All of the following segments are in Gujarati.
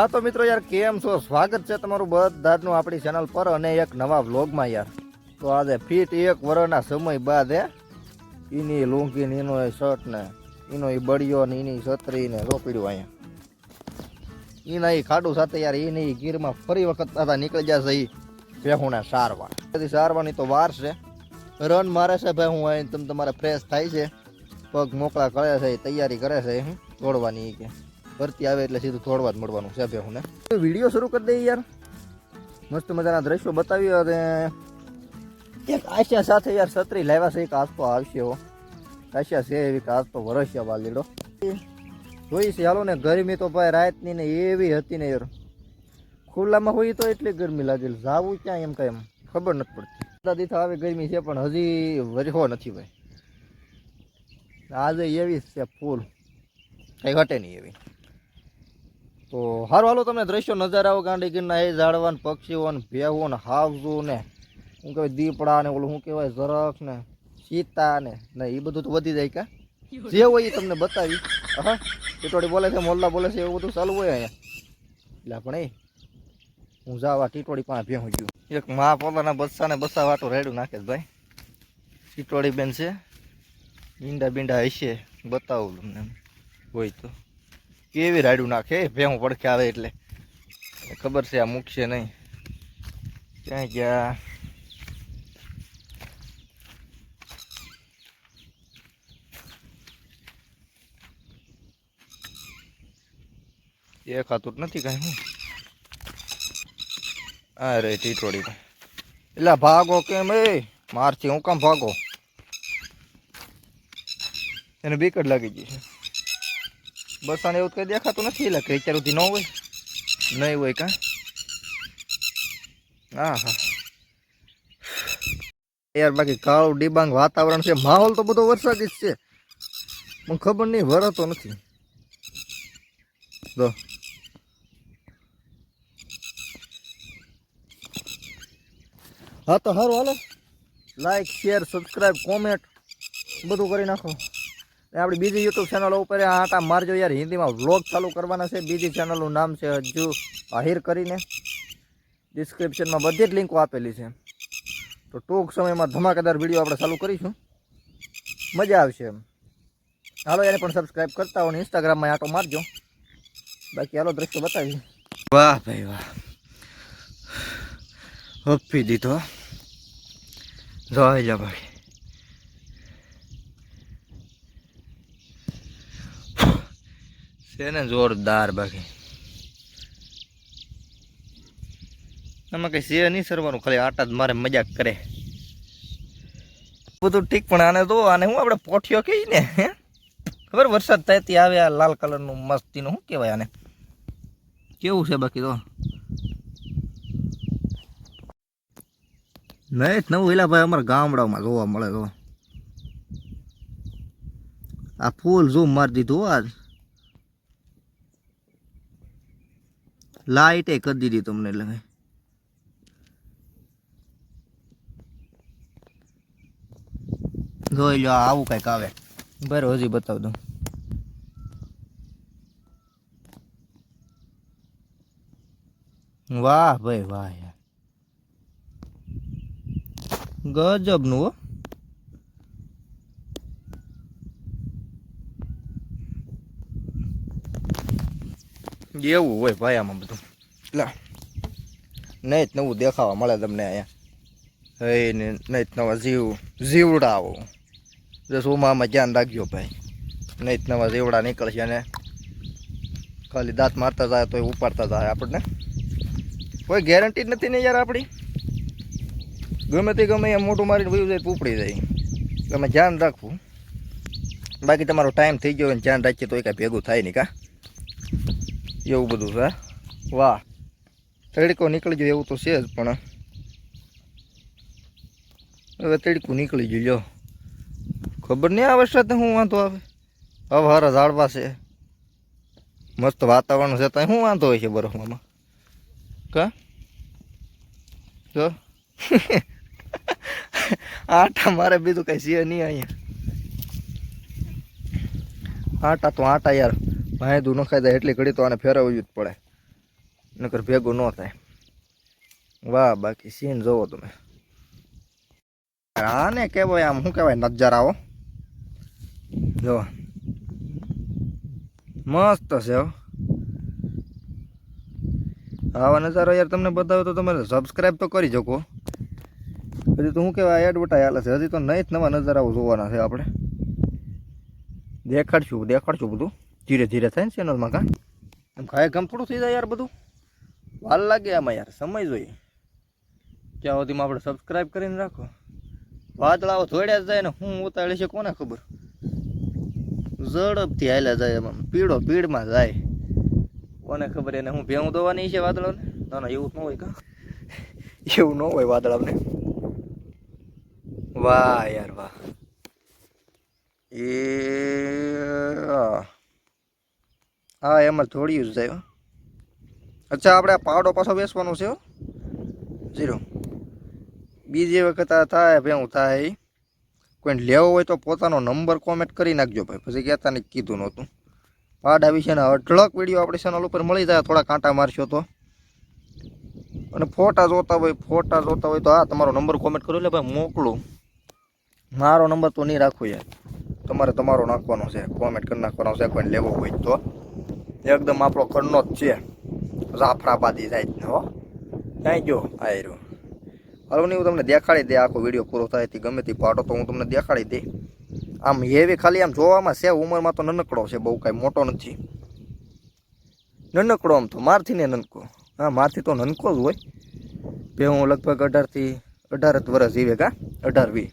હા તો મિત્રો યાર, કેમ છો? સ્વાગત છે તમારું બધાનું આપણી ચેનલ પર અને એક નવા વ્લોગમાં યાર. તો આજે ફીટ એક વર્ષના સમય બાદ એની લુંગી ને એનો શર્ટ ને એનો એ બળિયો ને એની છત્રી ને રોપડ્યું અહીંયા. એના એ ખાડું સાથે યાર એની એ ગીરમાં ફરી વખત પાછા નીકળી જશે એ ભેહુના સારવા બધી સારવાની તો વાર છે. રન મારે છે ભાઈ, હું અહીં તમે તમારે ફ્રેશ થાય છે. પગ મોકળા કરે છે, તૈયારી કરે છે દોડવાની કે. ભરતી આવે એટલે સીધું દોડવા જ મળવાનું છે ભેહું ને. વીડિયો શરૂ કરી દઈએ યાર. મસ્ત મજાના દ્રશ્યો બતાવી અને એક આશા સાથે યાર છત્રી લાવ્યા છે, એક આસતો આવશે હો. આશા છે એવી કે આજ તો વરસ્યા વાલીડો. જોઈ છે, હાલો ને, ગરમી તો ભાઈ રાતની ને એવી હતી ને યાર. ખુલ્લામાં હોય તો એટલી ગરમી લાગેલ. જાવું ક્યાં એમ કાંઈ એમ. ખબર નથી પડતી. દાદી તો આવી ગરમી છે, પણ હજી વરહો નથી ભાઈ. આજે એવી છે, ફૂલ. કંઈ ઘટે નહીં એવી. તો હારું, હાલો, તમને દ્રશ્યો નજારાઓ ગાંડી ગીરના એ ઝાડવા ને પક્ષીઓ ને ભેહું ને હાવજો ને શું કહેવાય દીપડા ને ઓલું શું કહેવાય ઝરખ ને ચીતા ને ને એ બધું તો વધી જાય કા? જે હોય એ તમને બતાવી. હા ટીટોડી બોલે છે, મોલ્લા બોલે છે, એવું બધું ચાલુ હોય અહીંયા. એટલે પણ એ, હું જાવા ટીટોડી પાસે ભેહું ગયું. એક મા પોતાના બચ્ચાને બચ્ચા વાટો રેડું નાખે ભાઈ. ટીટોડી બેન છે. ઈંડા બીંડા હશે, બતાવું તમને હોય તો. કેવી રાડું નાખે? ભેહું પડખે આવે એટલે. ખબર છે આ મૂકશે નહીં. ક્યાં ગયા? એ ખાતું નથી કાંઈ, હું. અરે ટીટોડી એટલે ભાગો કેમ એ? મારથી હું કામ ભાગો? એને બીકડ લાગી ગઈ છે. બસાને એવું કઈ દેખાતું નથી, એટલે કે અત્યાર સુધી ન હોય. નહીં હોય કાં? હા હા યાર, બાકી કાળું ડિબાંગ વાતાવરણ છે, માહોલ તો બધો વરસાદી જ છે. પણ ખબર નહીં, વરતો નથી. તો હા, તો સારું હાલો. લાઈક શેર સબસ્ક્રાઈબ કોમેન્ટ બધું કરી નાખો. ને આપણી બીજી યુટ્યુબ ચેનલ ઉપર આટા મારજો યાર. હિન્દીમાં વ્લોગ ચાલુ કરવાના છે. બીજી ચેનલનું નામ છે હજુ આહિર કરીને. ડિસ્ક્રિપ્શનમાં બધી જ લિંકો આપેલી છે. તો ટૂંક સમયમાં ધમાકેદાર વીડિયો આપણે ચાલુ કરીશું. મજા આવશે એમ. હાલો, એને પણ સબસ્ક્રાઈબ કરતા હો ને ઇન્સ્ટાગ્રામમાં આટો મારજો. બાકી હાલો દ્રશ્ય બતાવી. વાહ ભાઈ વાહ. હપ્પી દીધો. જોઈ લો ભાઈ. છે ને જોરદાર બાકી. આમાં કઈ છે નહીં સરવાનું, ખાલી આટા જ મારે મજાક કરે. બધું ઠીક પણ આને તો આને હું આપણે પોઠિયો કહીએ ને, હે? ખબર વરસાદ થાય ત્યાં આવે આ લાલ કલરનું મસ્તીનું, શું કહેવાય આને? કેવું છે બાકી તો? નહીં નવું એલા ભાઈ અમારા ગામડામાં જોવા મળે તો. આ ફૂલ ઝૂમ મારી દીધું આજ. લાઈટે કરી દીધી તમને એટલે જોઈ લો આવું કંઈક આવે. બરાબર, હજી બતાવ દઉં. વાહ ભાઈ, વાહ યાર. ગજબનું હો. એવું હોય ભાઈ આમાં બધું. લા. નહીં જ નવું દેખાવા મળે તમને અહીંયા. હે ને નહીં જ નવા જીવ જીવડાવો. જો સોમામાં ધ્યાન રાખજો ભાઈ. નહીં જ નવા જીવડા નીકળશે અને ખાલી દાંત મારતા જાય તો એ ઉપાડતા જાય આપણને. કોઈ ગેરંટી જ નથી ને યાર આપણી ગમે તે ગમે એમ મોટું મારીને વયું જાય ઉપડી જાય. તમે ધ્યાન રાખવું. બાકી તમારો ટાઈમ થઈ ગયો હોય ધ્યાન રાખીએ તો એ કાંઈ ભેગું થાય નહીં કા. એવું બધું છે વાહ. તડકો નીકળી ગયો, એવું તો છે જ, પણ હવે તડકું નીકળી ગયું, લ્યો. ખબર નહીં આ વરસાદ શું વાંધો આવે? હવે હારા ઝાડવા છે. મસ્ત વાતાવરણ છે, ત્યાં શું વાંધો હોય છે બરફમાં. કા? જો. આટા મારે બીજું કઈ છે નહીં અહીંયા. આટા તો આટા યાર. ભાઈ દૂર નખાઈ જાય એટલી ઘડી તો આને ફેરવવી જ પડે. નકર ભેગું ન થાય. વાહ, બાકી સીન જોવો તમે. આને કહેવાય આમ, શું કહેવાય નજારાઓ? જો. મસ્ત છે આવા નજારો યાર તમને બતાવ્યો તો તમે સબસ્ક્રાઈબ તો કરી શકો. હજી તો શું કહેવાય એડવર્ટાઈ હાલે છે. હજી તો નહીં જ નવા નજારાઓ જોવાના છે આપણે. દેખાડશું દેખાડશું બધું. ધીરે ધીરે થાય ને ચેનલમાં કા? એમ ખાય ગમ થઈ જાય યાર બધું. વાર લાગે આમાં યાર સમય જોઈએ. ત્યાં સુધીમાં આપણે સબસ્ક્રાઈબ કરીને રાખો. વાદળાઓ ધોડ્યા જ જાય ને હું ઉતાળી છે કોને ખબર? ઝડપથી હાલ્યા જાય એમાં પીળો પીળમાં જાય. કોને ખબર એને હું ભેવું દોવાની છે વાદળાને ના ના એવું ન હોય કા? એવું ન હોય વાદળાને વાહ યાર વાહ. એ. હા, એમાં થોડી જ જાય. અચ્છા, આપણે પાવડો પાછો બેસવાનો છે જીરો બીજી વખત આ થાય ભેવું થાય. કોઈને લેવો હોય તો પોતાનો નંબર કોમેન્ટ કરી નાખજો ભાઈ. પછી કહેતા ને કીધું નહોતું. પાડા વિશેના અઢળક વીડિયો આપણી ચેનલ ઉપર મળી જાય, થોડા કાંટા મારશો તો. અને ફોટા જોતા હોય, ફોટા જોતા હોય તો હા તમારો નંબર કોમેન્ટ કરો. એટલે ભાઈ મોકલું. મારો નંબર તો નહીં રાખો યાર. તમારે તમારો નાખવાનો છે કોમેન્ટ કરી નાખવાનો છે, કોઈને લેવો હોય તો. એકદમ આપણો ઘરનો જ છે. જાફરાબાદી જાય હો. ક્યાંય જો આ રહ્યો. હાલો નહીં હું તમને દેખાડી દે, આખો વીડિયો પૂરો થાય તે ગમે તે પાડો તો હું તમને દેખાડી દે. આમ હેવી ખાલી આમ જોવામાં છે, ઉંમરમાં તો નનકડો છે, બહુ કાંઈ મોટો નથી. નનકડો આમ તો મારથી ને નનકો. હા, મારથી તો નનકો જ હોય. બે હું લગભગ અઢારથી અઢાર જ વર્ષ જીવે કા? અઢાર વી.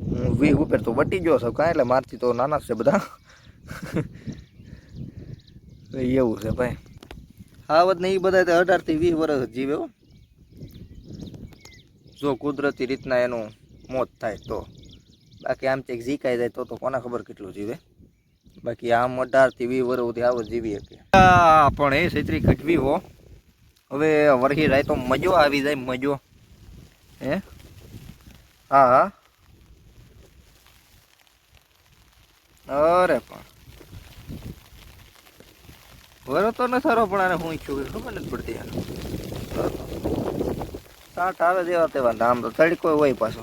હું વી ઉપર તો વટી ગયો છું કાંઈ, એટલે મારથી તો નાના છે બધા. એવું છે ભાઈ. આવત ને એ બધા અઢારથી વીસ વર્ષ જીવે જો કુદરતી રીતના એનું મોત થાય તો. બાકી આમ ચેક ઝીકાઈ જાય તો તો કોને ખબર કેટલું જીવે. બાકી આમ અઢારથી વીસ વર્ષ સુધી આવત જીવી શકે. પણ એ છેતરી ઘટવી હો. હવે વરસી રાય તો મજો આવી જાય, મજો. હે? હા હા. અરે પણ. વરો તો ન સારો પણ આને હું કે ખબર નથી પડતી આને સાઠ આવે જેવા તેવા નામ તો તડકો હોય પાછો.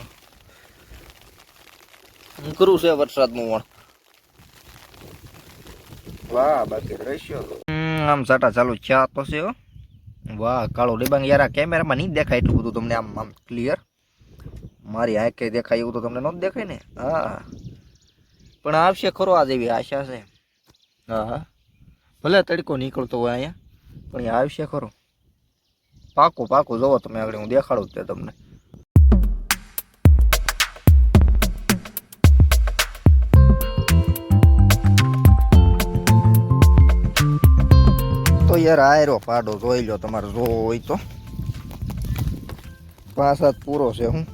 હું કરું છે વરસાદનું વણ. વાહ, બાકી દ્રશ્યો આમ સાટા ચાલુ ચા તો છે વાહ, કાળો ડિબાંગ યાર કેમેરામાં નહીં દેખાય એટલું બધું તમને આમ આમ ક્લિયર મારી આંખે દેખાય એવું તો તમને ન દેખાય ને? હા. પણ આવશે ખરો આ જેવી આશા છે. હા હા. ભલે તડકો નીકળતો હોય અહીંયા, પણ એ આવશે ખરો. પાકું પાકું જોવો તમે આગળ, હું દેખાડું તે તમને. તો યાર આયરો પાડો જોઈ લો તમારે જોવો હોય તો. પાંચ સાત પૂરો છે હું.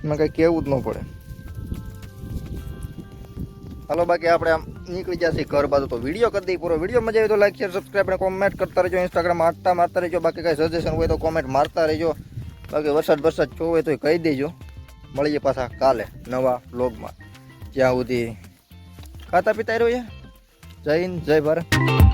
મેં કઈ કેવું જ ન પડે. હાલો, બાકી આપણે આમ નીકળી જશે ઘર બાજુ. તો વીડિયો કરી દઈએ પૂરો. વીડિયો મજા આવી તો લાઈક શેર સબસ્ક્રાઈબ અને કોમેન્ટ કરતા રહેજો. ઇન્સ્ટાગ્રામ આટતા મારતા રહેજો. બાકી કાંઈ સજેશન હોય તો કોમેન્ટ મારતા રહેજો. બાકી વરસાદ વરસાદ જો હોય તો કહી દેજો. મળીએ પાછા કાલે નવા બ્લોગમાં જ્યાં સુધી ખાતા પીતા રહ્યો જય હિન્દ, જય ભારત.